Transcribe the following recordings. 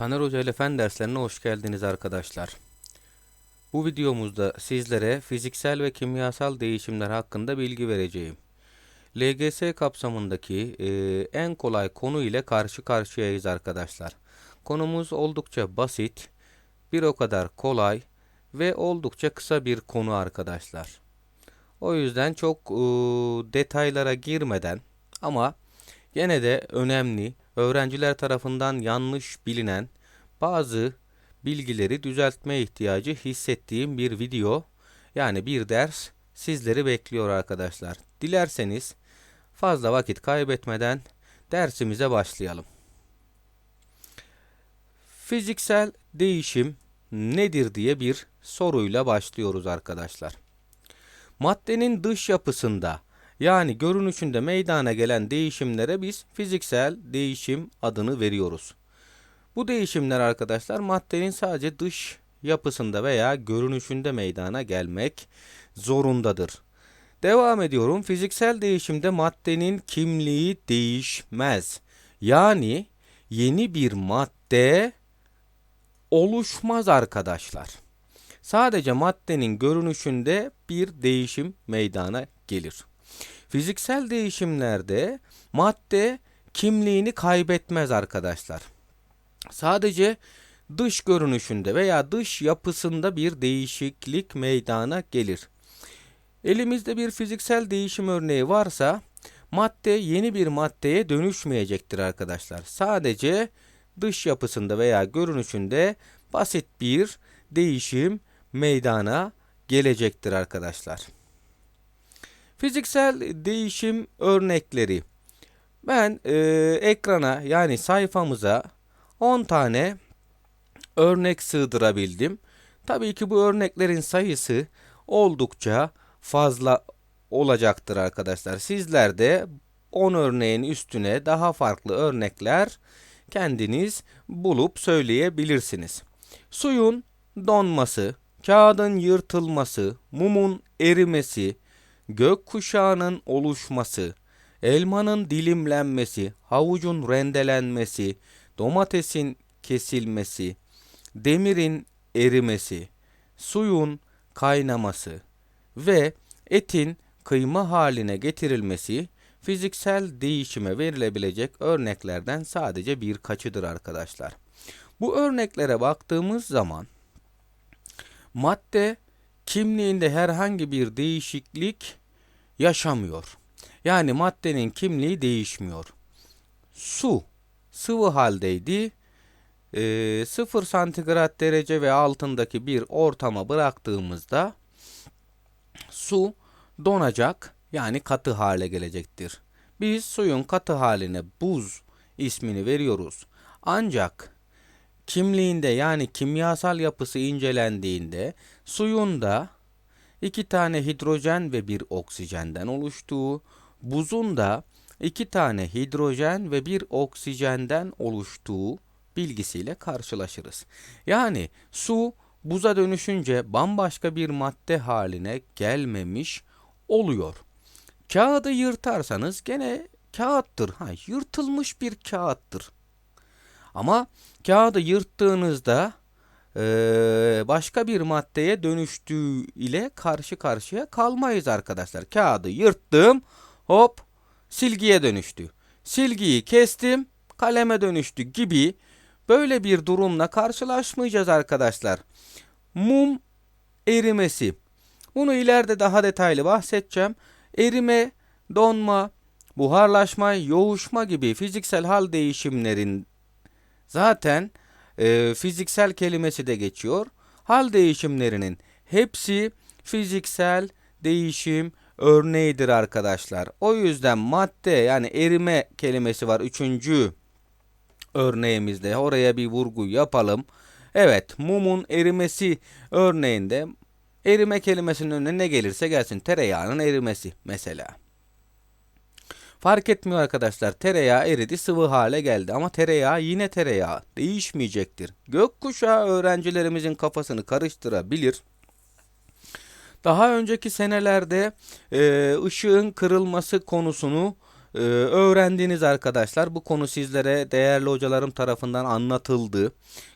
Taner Hoca ile fen derslerine hoş geldiniz arkadaşlar. Bu videomuzda sizlere fiziksel ve kimyasal değişimler hakkında bilgi vereceğim. LGS kapsamındaki e, en kolay konu ile karşı karşıyayız arkadaşlar. Konumuz oldukça basit, bir o kadar kolay ve oldukça kısa bir konu arkadaşlar. O yüzden çok e, detaylara girmeden ama gene de önemli, öğrenciler tarafından yanlış bilinen bazı bilgileri düzeltme ihtiyacı hissettiğim bir video yani bir ders sizleri bekliyor arkadaşlar. Dilerseniz fazla vakit kaybetmeden dersimize başlayalım. Fiziksel değişim nedir diye bir soruyla başlıyoruz arkadaşlar. Maddenin dış yapısında yani görünüşünde meydana gelen değişimlere biz fiziksel değişim adını veriyoruz. Bu değişimler arkadaşlar maddenin sadece dış yapısında veya görünüşünde meydana gelmek zorundadır. Devam ediyorum. Fiziksel değişimde maddenin kimliği değişmez. Yani yeni bir madde oluşmaz arkadaşlar. Sadece maddenin görünüşünde bir değişim meydana gelir. Fiziksel değişimlerde madde kimliğini kaybetmez arkadaşlar. Sadece dış görünüşünde veya dış yapısında bir değişiklik meydana gelir. Elimizde bir fiziksel değişim örneği varsa madde yeni bir maddeye dönüşmeyecektir arkadaşlar. Sadece dış yapısında veya görünüşünde basit bir değişim meydana gelecektir arkadaşlar. Fiziksel değişim örnekleri. Ben e, ekrana yani sayfamıza 10 tane örnek sığdırabildim. Tabii ki bu örneklerin sayısı oldukça fazla olacaktır arkadaşlar. Sizler de 10 örneğin üstüne daha farklı örnekler kendiniz bulup söyleyebilirsiniz. Suyun donması, kağıdın yırtılması, mumun erimesi, gökkuşağının oluşması, elmanın dilimlenmesi, havucun rendelenmesi, domatesin kesilmesi, demirin erimesi, suyun kaynaması ve etin kıyma haline getirilmesi fiziksel değişime verilebilecek örneklerden sadece birkaçıdır arkadaşlar. Bu örneklere baktığımız zaman madde kimliğinde herhangi bir değişiklik yaşamıyor. Yani maddenin kimliği değişmiyor. Su sıvı haldeydi. E, 0 santigrat derece ve altındaki bir ortama bıraktığımızda su donacak yani katı hale gelecektir. Biz suyun katı haline buz ismini veriyoruz. Ancak kimliğinde yani kimyasal yapısı incelendiğinde suyun da iki tane hidrojen ve bir oksijenden oluştuğu, buzun da iki tane hidrojen ve bir oksijenden oluştuğu bilgisiyle karşılaşırız. Yani su buza dönüşünce bambaşka bir madde haline gelmemiş oluyor. Kağıdı yırtarsanız gene kağıttır. Ha, yırtılmış bir kağıttır. Ama kağıdı yırttığınızda başka bir maddeye dönüştüğü ile karşı karşıya kalmayız arkadaşlar. Kağıdı yırttım hop silgiye dönüştü. Silgiyi kestim kaleme dönüştü gibi böyle bir durumla karşılaşmayacağız arkadaşlar. Mum erimesi. Bunu ileride daha detaylı bahsedeceğim. Erime, donma, buharlaşma, yoğuşma gibi fiziksel hal değişimlerin zaten e, fiziksel kelimesi de geçiyor. Hal değişimlerinin hepsi fiziksel değişim örneğidir arkadaşlar. O yüzden madde yani erime kelimesi var üçüncü örneğimizde. Oraya bir vurgu yapalım. Evet mumun erimesi örneğinde erime kelimesinin önüne ne gelirse gelsin. Tereyağının erimesi mesela. Fark etmiyor arkadaşlar. Tereyağı eridi sıvı hale geldi ama tereyağı yine tereyağı değişmeyecektir. Gökkuşağı öğrencilerimizin kafasını karıştırabilir. Daha önceki senelerde e, ışığın kırılması konusunu e, öğrendiniz arkadaşlar. Bu konu sizlere değerli hocalarım tarafından anlatıldı.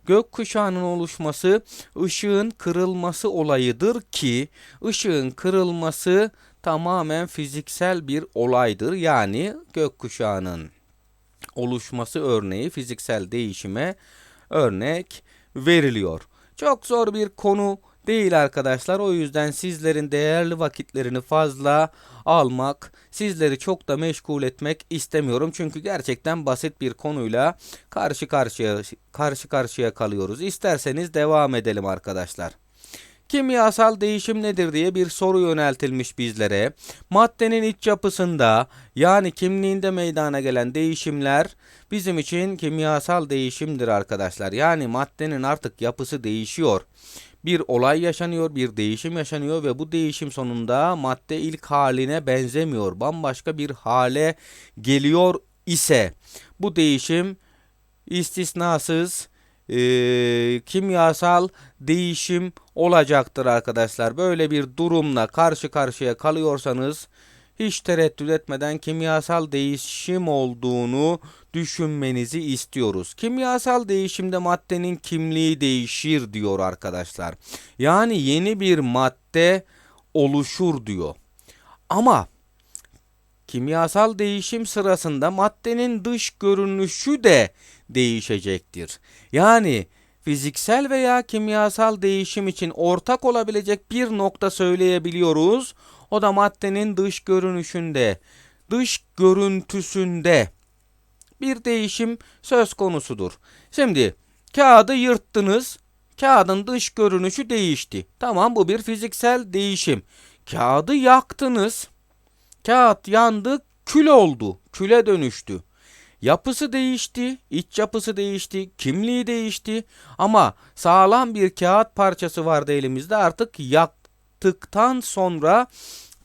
Gökkuşağının oluşması ışığın kırılması olayıdır ki ışığın kırılması tamamen fiziksel bir olaydır. Yani gökkuşağının oluşması örneği fiziksel değişime örnek veriliyor. Çok zor bir konu değil arkadaşlar. O yüzden sizlerin değerli vakitlerini fazla almak, sizleri çok da meşgul etmek istemiyorum. Çünkü gerçekten basit bir konuyla karşı karşıya karşı karşıya kalıyoruz. İsterseniz devam edelim arkadaşlar. Kimyasal değişim nedir diye bir soru yöneltilmiş bizlere. Maddenin iç yapısında yani kimliğinde meydana gelen değişimler bizim için kimyasal değişimdir arkadaşlar. Yani maddenin artık yapısı değişiyor. Bir olay yaşanıyor, bir değişim yaşanıyor ve bu değişim sonunda madde ilk haline benzemiyor. Bambaşka bir hale geliyor ise bu değişim istisnasız e, kimyasal değişim olacaktır arkadaşlar. Böyle bir durumla karşı karşıya kalıyorsanız hiç tereddüt etmeden kimyasal değişim olduğunu düşünmenizi istiyoruz. Kimyasal değişimde maddenin kimliği değişir diyor arkadaşlar. Yani yeni bir madde oluşur diyor. Ama kimyasal değişim sırasında maddenin dış görünüşü de değişecektir. Yani fiziksel veya kimyasal değişim için ortak olabilecek bir nokta söyleyebiliyoruz. O da maddenin dış görünüşünde, dış görüntüsünde bir değişim söz konusudur. Şimdi kağıdı yırttınız. Kağıdın dış görünüşü değişti. Tamam bu bir fiziksel değişim. Kağıdı yaktınız. Kağıt yandı, kül oldu. Küle dönüştü. Yapısı değişti, iç yapısı değişti, kimliği değişti ama sağlam bir kağıt parçası vardı elimizde artık yaktıktan sonra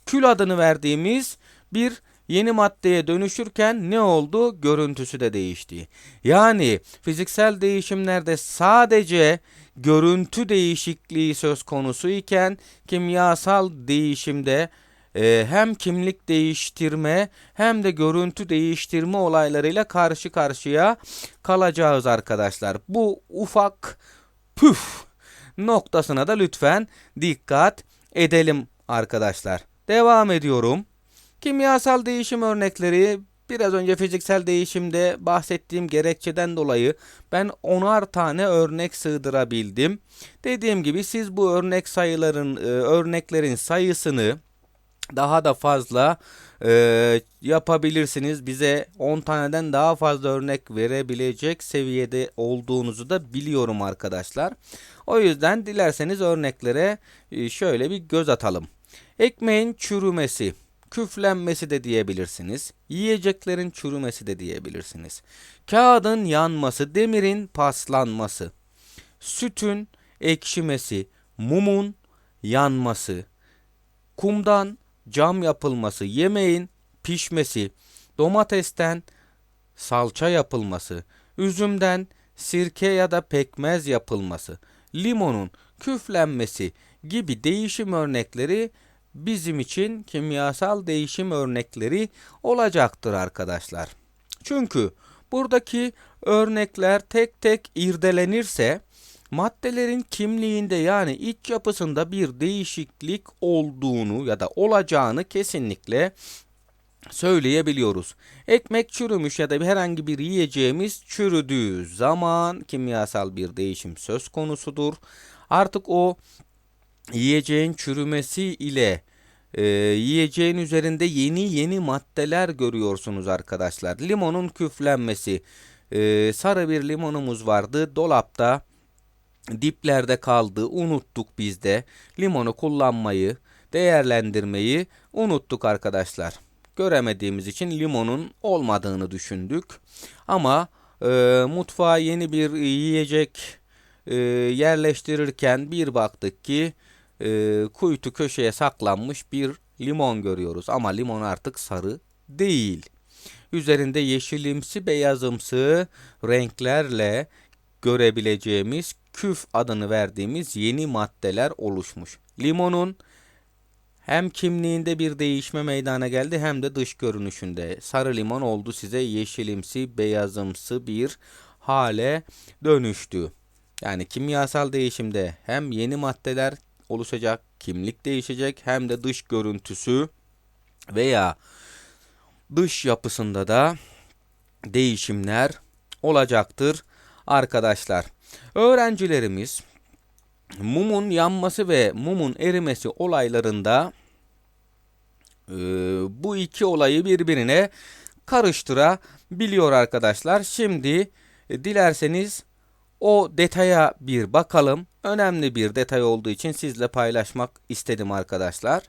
kül adını verdiğimiz bir yeni maddeye dönüşürken ne oldu? Görüntüsü de değişti. Yani fiziksel değişimlerde sadece görüntü değişikliği söz konusu iken kimyasal değişimde e, hem kimlik değiştirme hem de görüntü değiştirme olaylarıyla karşı karşıya kalacağız arkadaşlar. Bu ufak püf noktasına da lütfen dikkat edelim arkadaşlar. Devam ediyorum. Kimyasal değişim örnekleri biraz önce fiziksel değişimde bahsettiğim gerekçeden dolayı ben onar tane örnek sığdırabildim. Dediğim gibi siz bu örnek sayıların e, örneklerin sayısını daha da fazla e, yapabilirsiniz. Bize 10 taneden daha fazla örnek verebilecek seviyede olduğunuzu da biliyorum arkadaşlar. O yüzden dilerseniz örneklere e, şöyle bir göz atalım. Ekmeğin çürümesi, küflenmesi de diyebilirsiniz. Yiyeceklerin çürümesi de diyebilirsiniz. Kağıdın yanması, demirin paslanması, sütün ekşimesi, mumun yanması, kumdan cam yapılması, yemeğin pişmesi, domatesten salça yapılması, üzümden sirke ya da pekmez yapılması, limonun küflenmesi gibi değişim örnekleri bizim için kimyasal değişim örnekleri olacaktır arkadaşlar. Çünkü buradaki örnekler tek tek irdelenirse maddelerin kimliğinde yani iç yapısında bir değişiklik olduğunu ya da olacağını kesinlikle söyleyebiliyoruz. Ekmek çürümüş ya da herhangi bir yiyeceğimiz çürüdüğü zaman kimyasal bir değişim söz konusudur. Artık o yiyeceğin çürümesi ile e, yiyeceğin üzerinde yeni yeni maddeler görüyorsunuz arkadaşlar. Limonun küflenmesi. E, sarı bir limonumuz vardı dolapta diplerde kaldı. Unuttuk biz de. Limonu kullanmayı, değerlendirmeyi unuttuk arkadaşlar. Göremediğimiz için limonun olmadığını düşündük. Ama e, mutfağa yeni bir yiyecek e, yerleştirirken bir baktık ki e, kuytu köşeye saklanmış bir limon görüyoruz. Ama limon artık sarı değil. Üzerinde yeşilimsi beyazımsı renklerle görebileceğimiz küf adını verdiğimiz yeni maddeler oluşmuş. Limonun hem kimliğinde bir değişme meydana geldi hem de dış görünüşünde. Sarı limon oldu size yeşilimsi, beyazımsı bir hale dönüştü. Yani kimyasal değişimde hem yeni maddeler oluşacak, kimlik değişecek hem de dış görüntüsü veya dış yapısında da değişimler olacaktır arkadaşlar. Öğrencilerimiz mumun yanması ve mumun erimesi olaylarında e, bu iki olayı birbirine karıştırabiliyor arkadaşlar. Şimdi e, dilerseniz o detaya bir bakalım. Önemli bir detay olduğu için sizle paylaşmak istedim arkadaşlar.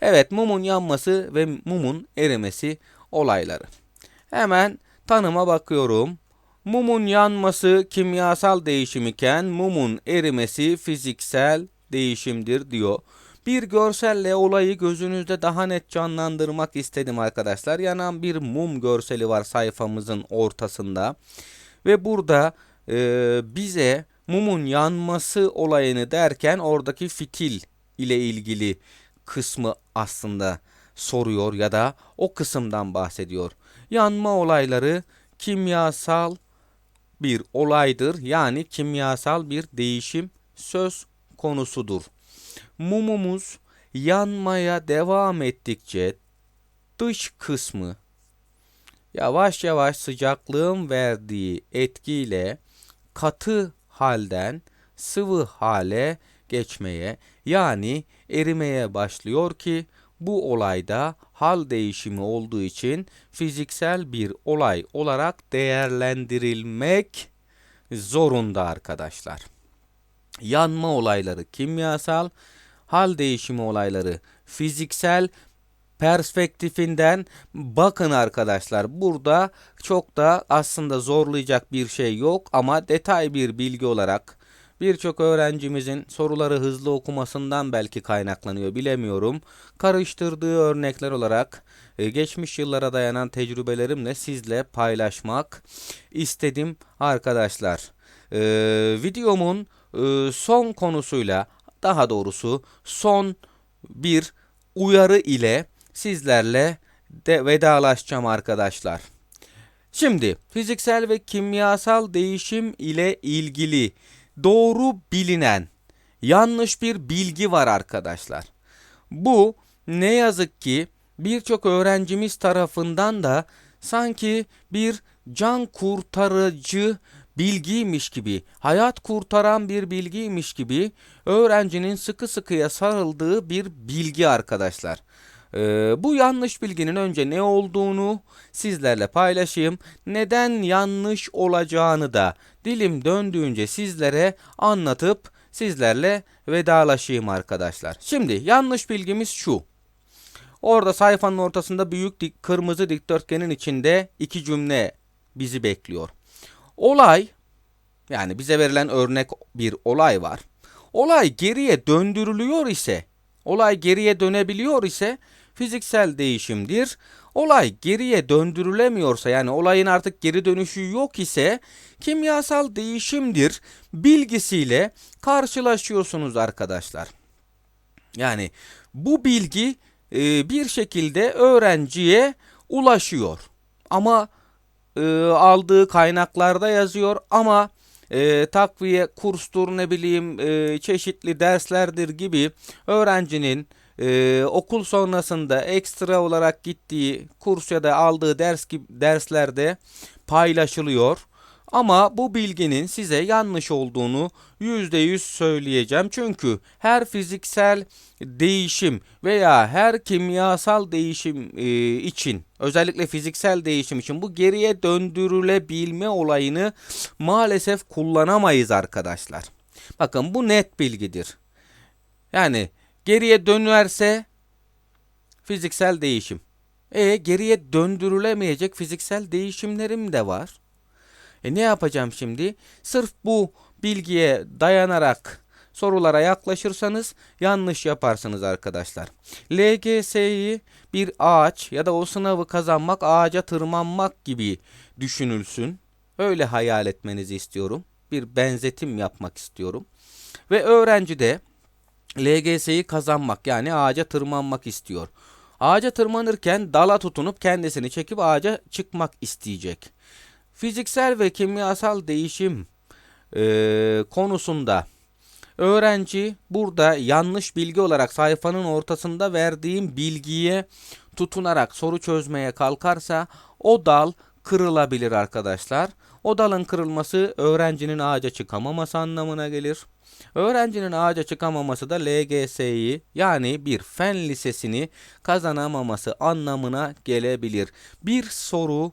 Evet mumun yanması ve mumun erimesi olayları. Hemen tanıma bakıyorum. Mumun yanması kimyasal değişim iken mumun erimesi fiziksel değişimdir diyor. Bir görselle olayı gözünüzde daha net canlandırmak istedim arkadaşlar. Yanan bir mum görseli var sayfamızın ortasında. Ve burada e, bize mumun yanması olayını derken oradaki fitil ile ilgili kısmı aslında soruyor ya da o kısımdan bahsediyor. Yanma olayları kimyasal bir olaydır. Yani kimyasal bir değişim söz konusudur. Mumumuz yanmaya devam ettikçe dış kısmı yavaş yavaş sıcaklığın verdiği etkiyle katı halden sıvı hale geçmeye yani erimeye başlıyor ki bu olayda hal değişimi olduğu için fiziksel bir olay olarak değerlendirilmek zorunda arkadaşlar. Yanma olayları kimyasal, hal değişimi olayları fiziksel perspektifinden bakın arkadaşlar. Burada çok da aslında zorlayacak bir şey yok ama detay bir bilgi olarak Birçok öğrencimizin soruları hızlı okumasından belki kaynaklanıyor bilemiyorum. Karıştırdığı örnekler olarak e, geçmiş yıllara dayanan tecrübelerimle sizle paylaşmak istedim arkadaşlar. Ee, videomun e, son konusuyla daha doğrusu son bir uyarı ile sizlerle de vedalaşacağım arkadaşlar. Şimdi fiziksel ve kimyasal değişim ile ilgili doğru bilinen yanlış bir bilgi var arkadaşlar. Bu ne yazık ki birçok öğrencimiz tarafından da sanki bir can kurtarıcı bilgiymiş gibi, hayat kurtaran bir bilgiymiş gibi öğrencinin sıkı sıkıya sarıldığı bir bilgi arkadaşlar. Ee, bu yanlış bilginin önce ne olduğunu sizlerle paylaşayım. Neden yanlış olacağını da dilim döndüğünce sizlere anlatıp sizlerle vedalaşayım arkadaşlar. Şimdi yanlış bilgimiz şu. Orada sayfanın ortasında büyük dik, kırmızı dikdörtgenin içinde iki cümle bizi bekliyor. Olay yani bize verilen örnek bir olay var. Olay geriye döndürülüyor ise, olay geriye dönebiliyor ise fiziksel değişimdir. Olay geriye döndürülemiyorsa yani olayın artık geri dönüşü yok ise kimyasal değişimdir bilgisiyle karşılaşıyorsunuz arkadaşlar. Yani bu bilgi e, bir şekilde öğrenciye ulaşıyor. Ama e, aldığı kaynaklarda yazıyor ama e, takviye kurstur ne bileyim e, çeşitli derslerdir gibi öğrencinin e, okul sonrasında ekstra olarak gittiği kurs ya da aldığı ders gibi derslerde paylaşılıyor. Ama bu bilginin size yanlış olduğunu %100 söyleyeceğim. Çünkü her fiziksel değişim veya her kimyasal değişim e, için özellikle fiziksel değişim için bu geriye döndürülebilme olayını maalesef kullanamayız arkadaşlar. Bakın bu net bilgidir. Yani Geriye dönerse fiziksel değişim. E geriye döndürülemeyecek fiziksel değişimlerim de var. E ne yapacağım şimdi? Sırf bu bilgiye dayanarak sorulara yaklaşırsanız yanlış yaparsınız arkadaşlar. LGS'yi bir ağaç ya da o sınavı kazanmak ağaca tırmanmak gibi düşünülsün. Öyle hayal etmenizi istiyorum. Bir benzetim yapmak istiyorum. Ve öğrenci de LGS'yi kazanmak yani ağaca tırmanmak istiyor. Ağaca tırmanırken dala tutunup kendisini çekip ağaca çıkmak isteyecek. Fiziksel ve kimyasal değişim e, konusunda öğrenci burada yanlış bilgi olarak sayfanın ortasında verdiğim bilgiye tutunarak soru çözmeye kalkarsa o dal kırılabilir arkadaşlar. O dalın kırılması öğrencinin ağaca çıkamaması anlamına gelir. Öğrencinin ağaca çıkamaması da LGS'yi yani bir fen lisesini kazanamaması anlamına gelebilir. Bir soru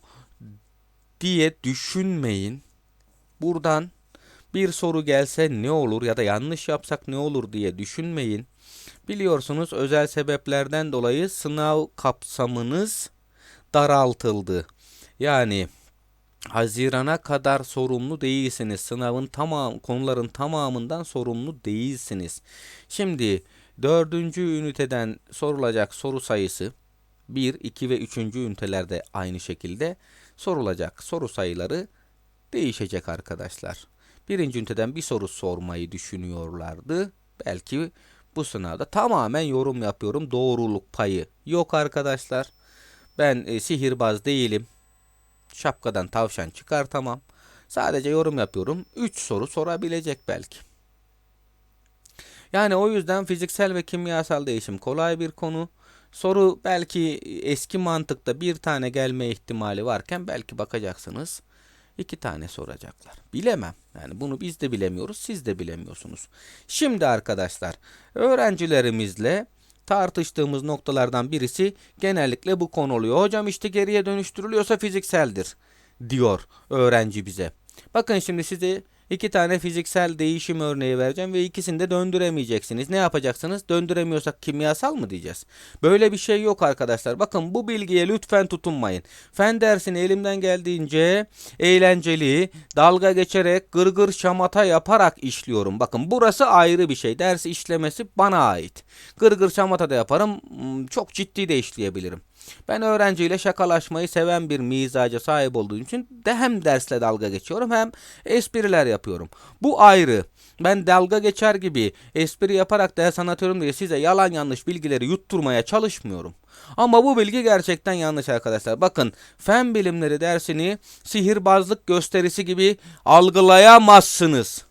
diye düşünmeyin. Buradan bir soru gelse ne olur ya da yanlış yapsak ne olur diye düşünmeyin. Biliyorsunuz özel sebeplerden dolayı sınav kapsamınız daraltıldı. Yani Hazirana kadar sorumlu değilsiniz. Sınavın tamam konuların tamamından sorumlu değilsiniz. Şimdi dördüncü üniteden sorulacak soru sayısı 1, 2 ve 3. ünitelerde aynı şekilde sorulacak soru sayıları değişecek arkadaşlar. Birinci üniteden bir soru sormayı düşünüyorlardı. Belki bu sınavda tamamen yorum yapıyorum. Doğruluk payı yok arkadaşlar. Ben e, sihirbaz değilim. Şapkadan tavşan çıkartamam. Sadece yorum yapıyorum. 3 soru sorabilecek belki. Yani o yüzden fiziksel ve kimyasal değişim kolay bir konu. Soru belki eski mantıkta bir tane gelme ihtimali varken belki bakacaksınız iki tane soracaklar. Bilemem. Yani bunu biz de bilemiyoruz, siz de bilemiyorsunuz. Şimdi arkadaşlar, öğrencilerimizle tartıştığımız noktalardan birisi genellikle bu konu oluyor. Hocam işte geriye dönüştürülüyorsa fizikseldir diyor öğrenci bize. Bakın şimdi size iki tane fiziksel değişim örneği vereceğim ve ikisini de döndüremeyeceksiniz. Ne yapacaksınız? Döndüremiyorsak kimyasal mı diyeceğiz? Böyle bir şey yok arkadaşlar. Bakın bu bilgiye lütfen tutunmayın. Fen dersini elimden geldiğince eğlenceli, dalga geçerek, gırgır şamata yaparak işliyorum. Bakın burası ayrı bir şey. Dersi işlemesi bana ait. Gırgır şamata da yaparım. Hmm, Çok ciddi de işleyebilirim. Ben öğrenciyle şakalaşmayı seven bir mizaca sahip olduğum için de hem dersle dalga geçiyorum hem espriler yapıyorum. Bu ayrı. Ben dalga geçer gibi espri yaparak ders anlatıyorum diye size yalan yanlış bilgileri yutturmaya çalışmıyorum. Ama bu bilgi gerçekten yanlış arkadaşlar. Bakın fen bilimleri dersini sihirbazlık gösterisi gibi algılayamazsınız.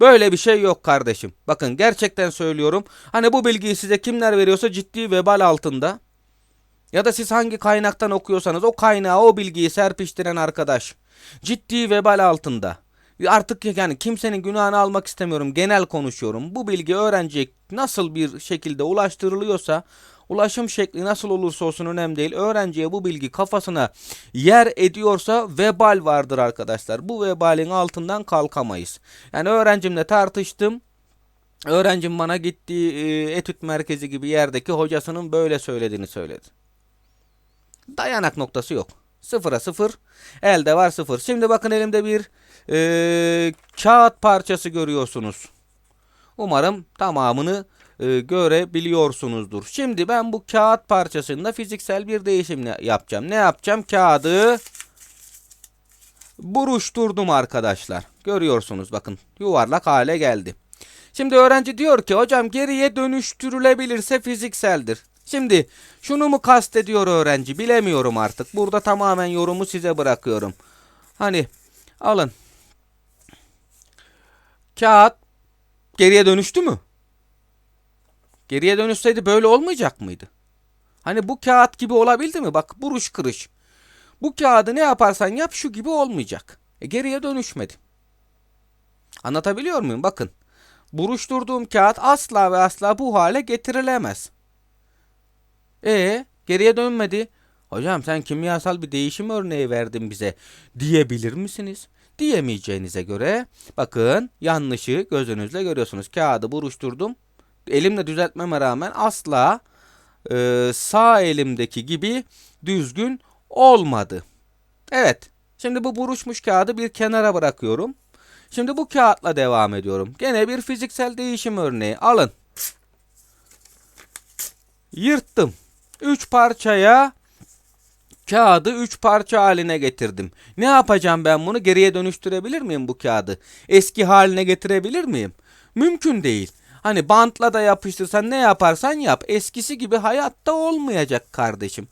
Böyle bir şey yok kardeşim. Bakın gerçekten söylüyorum. Hani bu bilgiyi size kimler veriyorsa ciddi vebal altında. Ya da siz hangi kaynaktan okuyorsanız o kaynağa o bilgiyi serpiştiren arkadaş ciddi vebal altında. Artık yani kimsenin günahını almak istemiyorum. Genel konuşuyorum. Bu bilgi öğrenciye nasıl bir şekilde ulaştırılıyorsa ulaşım şekli nasıl olursa olsun önemli değil. Öğrenciye bu bilgi kafasına yer ediyorsa vebal vardır arkadaşlar. Bu vebalin altından kalkamayız. Yani öğrencimle tartıştım. Öğrencim bana gittiği e, etüt merkezi gibi yerdeki hocasının böyle söylediğini söyledi. Dayanak noktası yok. Sıfıra sıfır. Elde var sıfır. Şimdi bakın elimde bir e, kağıt parçası görüyorsunuz. Umarım tamamını e, görebiliyorsunuzdur. Şimdi ben bu kağıt parçasında fiziksel bir değişim yapacağım. Ne yapacağım? Kağıdı buruşturdum arkadaşlar. Görüyorsunuz bakın yuvarlak hale geldi. Şimdi öğrenci diyor ki hocam geriye dönüştürülebilirse fizikseldir. Şimdi şunu mu kastediyor öğrenci bilemiyorum artık. Burada tamamen yorumu size bırakıyorum. Hani alın. Kağıt geriye dönüştü mü? Geriye dönüşseydi böyle olmayacak mıydı? Hani bu kağıt gibi olabildi mi? Bak buruş kırış. Bu kağıdı ne yaparsan yap şu gibi olmayacak. E, geriye dönüşmedi. Anlatabiliyor muyum? Bakın. Buruşturduğum kağıt asla ve asla bu hale getirilemez. E geriye dönmedi. Hocam sen kimyasal bir değişim örneği verdin bize diyebilir misiniz? Diyemeyeceğinize göre bakın yanlışı gözünüzle görüyorsunuz. Kağıdı buruşturdum. Elimle düzeltmeme rağmen asla e, sağ elimdeki gibi düzgün olmadı. Evet. Şimdi bu buruşmuş kağıdı bir kenara bırakıyorum. Şimdi bu kağıtla devam ediyorum. Gene bir fiziksel değişim örneği. Alın. Yırttım. Üç parçaya kağıdı üç parça haline getirdim. Ne yapacağım ben bunu? Geriye dönüştürebilir miyim bu kağıdı? Eski haline getirebilir miyim? Mümkün değil. Hani bantla da yapıştırsan ne yaparsan yap. Eskisi gibi hayatta olmayacak kardeşim.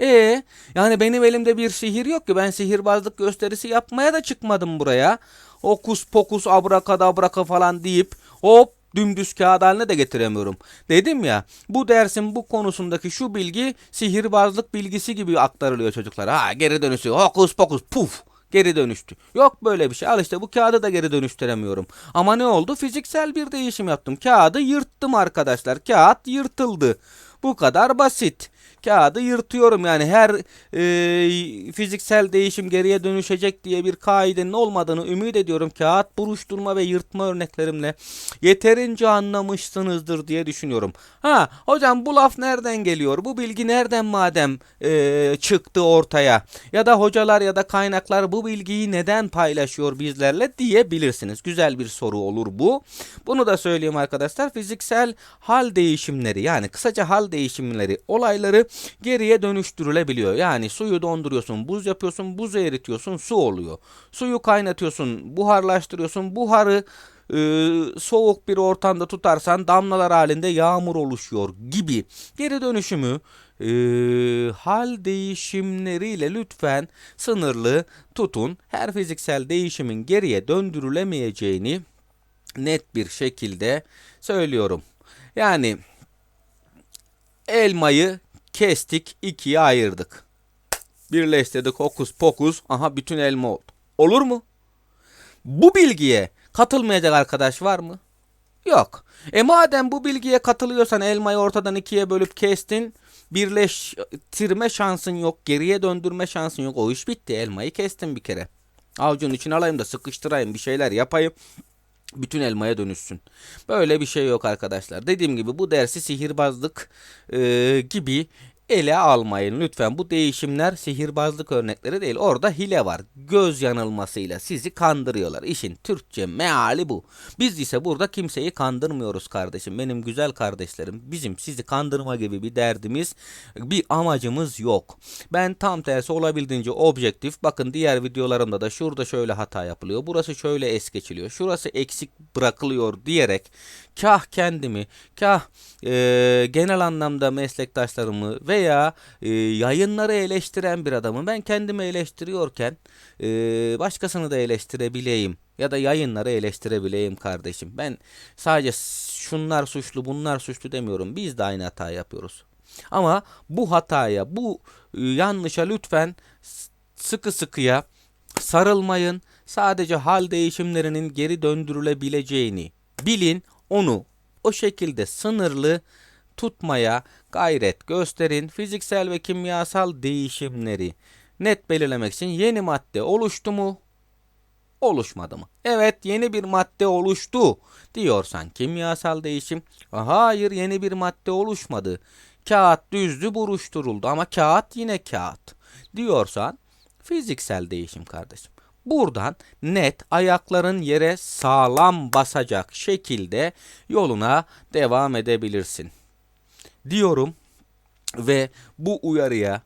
E yani benim elimde bir sihir yok ki ben sihirbazlık gösterisi yapmaya da çıkmadım buraya. Okus pokus abrakadabraka falan deyip hop dümdüz kağıt haline de getiremiyorum. Dedim ya bu dersin bu konusundaki şu bilgi sihirbazlık bilgisi gibi aktarılıyor çocuklara. Ha geri dönüşü hokus pokus puf geri dönüştü. Yok böyle bir şey. Al işte bu kağıdı da geri dönüştüremiyorum. Ama ne oldu? Fiziksel bir değişim yaptım. Kağıdı yırttım arkadaşlar. Kağıt yırtıldı. Bu kadar basit. Kağıdı yırtıyorum yani her e, fiziksel değişim geriye dönüşecek diye bir kaidenin olmadığını ümit ediyorum. Kağıt buruşturma ve yırtma örneklerimle yeterince anlamışsınızdır diye düşünüyorum. Ha hocam bu laf nereden geliyor? Bu bilgi nereden madem e, çıktı ortaya? Ya da hocalar ya da kaynaklar bu bilgiyi neden paylaşıyor bizlerle diyebilirsiniz. Güzel bir soru olur bu. Bunu da söyleyeyim arkadaşlar. Fiziksel hal değişimleri yani kısaca hal değişimleri olayları geriye dönüştürülebiliyor. Yani suyu donduruyorsun, buz yapıyorsun, buzu eritiyorsun, su oluyor. Suyu kaynatıyorsun, buharlaştırıyorsun, buharı e, soğuk bir ortamda tutarsan damlalar halinde yağmur oluşuyor gibi geri dönüşümü e, hal değişimleriyle lütfen sınırlı tutun. Her fiziksel değişimin geriye döndürülemeyeceğini net bir şekilde söylüyorum. Yani elmayı kestik ikiye ayırdık. Birleştirdik hokus pokus aha bütün elma oldu. Olur mu? Bu bilgiye katılmayacak arkadaş var mı? Yok. E madem bu bilgiye katılıyorsan elmayı ortadan ikiye bölüp kestin. Birleştirme şansın yok. Geriye döndürme şansın yok. O iş bitti. Elmayı kestin bir kere. Avucun için alayım da sıkıştırayım bir şeyler yapayım. Bütün elmaya dönüşsün. Böyle bir şey yok arkadaşlar. Dediğim gibi bu dersi sihirbazlık e, gibi ele almayın lütfen. Bu değişimler sihirbazlık örnekleri değil. Orada hile var. Göz yanılmasıyla sizi kandırıyorlar. İşin Türkçe meali bu. Biz ise burada kimseyi kandırmıyoruz kardeşim. Benim güzel kardeşlerim. Bizim sizi kandırma gibi bir derdimiz, bir amacımız yok. Ben tam tersi olabildiğince objektif. Bakın diğer videolarımda da şurada şöyle hata yapılıyor. Burası şöyle es geçiliyor. Şurası eksik bırakılıyor diyerek kah kendimi, kah e, genel anlamda meslektaşlarımı veya e, yayınları eleştiren bir adamım. Ben kendimi eleştiriyorken e, başkasını da eleştirebileyim ya da yayınları eleştirebileyim kardeşim. Ben sadece şunlar suçlu bunlar suçlu demiyorum. Biz de aynı hata yapıyoruz. Ama bu hataya, bu e, yanlışa lütfen sıkı sıkıya sarılmayın. Sadece hal değişimlerinin geri döndürülebileceğini bilin onu o şekilde sınırlı tutmaya gayret gösterin. Fiziksel ve kimyasal değişimleri net belirlemek için yeni madde oluştu mu? Oluşmadı mı? Evet yeni bir madde oluştu diyorsan kimyasal değişim. Hayır yeni bir madde oluşmadı. Kağıt düzdü buruşturuldu ama kağıt yine kağıt diyorsan fiziksel değişim kardeşim. Buradan net ayakların yere sağlam basacak şekilde yoluna devam edebilirsin. Diyorum ve bu uyarıya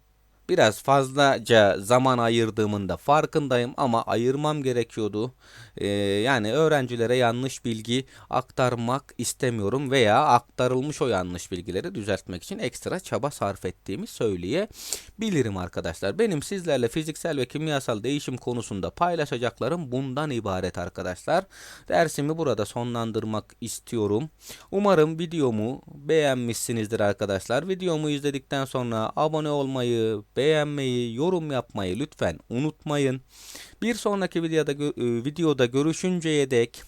biraz fazlaca zaman ayırdığımın da farkındayım ama ayırmam gerekiyordu. Ee, yani öğrencilere yanlış bilgi aktarmak istemiyorum veya aktarılmış o yanlış bilgileri düzeltmek için ekstra çaba sarf ettiğimi söyleyebilirim arkadaşlar. Benim sizlerle fiziksel ve kimyasal değişim konusunda paylaşacaklarım bundan ibaret arkadaşlar. Dersimi burada sonlandırmak istiyorum. Umarım videomu beğenmişsinizdir arkadaşlar. Videomu izledikten sonra abone olmayı, beğenmeyi, yorum yapmayı lütfen unutmayın. Bir sonraki videoda, videoda görüşünceye dek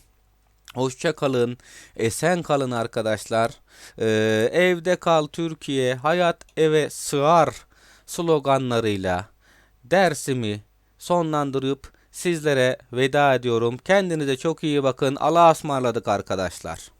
hoşça kalın, esen kalın arkadaşlar. Ee, evde kal Türkiye, hayat eve sığar sloganlarıyla dersimi sonlandırıp sizlere veda ediyorum. Kendinize çok iyi bakın. Allah'a ısmarladık arkadaşlar.